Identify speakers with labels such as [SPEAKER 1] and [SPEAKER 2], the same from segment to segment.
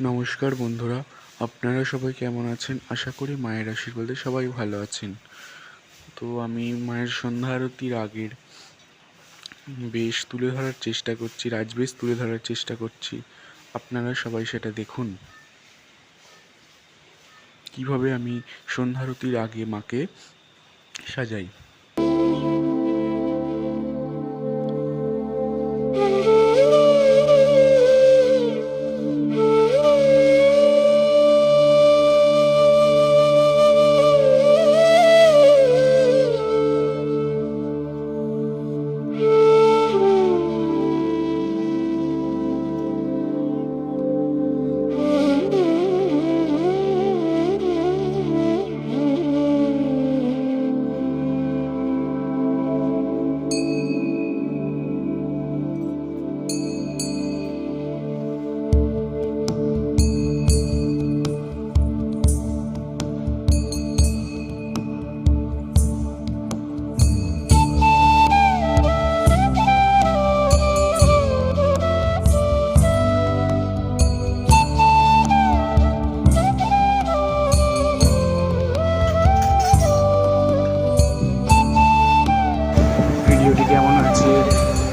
[SPEAKER 1] নমস্কার বন্ধুরা, আপনারা সবাই কেমন আছেন? আশা করি মায়ের আশীর্বাদে সবাই ভালো আছেন। তো আমি মায়ের সন্ধ্যা আরতির আগের বেশ তুলে ধরার চেষ্টা করছি রাজবেশ তুলে ধরার চেষ্টা করছি। আপনারা সবাই সেটা দেখুন। কীভাবে আমি সন্ধ্যা আরতির আগে মাকে সাজাই? ভিডিওটি কেমন হচ্ছে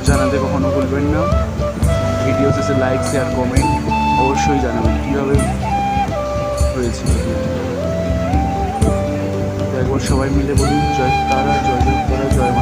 [SPEAKER 1] জানাতে কখনো ভুলবেন না। ভিডিও শেষে লাইক শেয়ার কমেন্ট অবশ্যই জানাবেন কীভাবে হয়েছে একবার সবাই মিলে বলুন, জয় তারা, জয়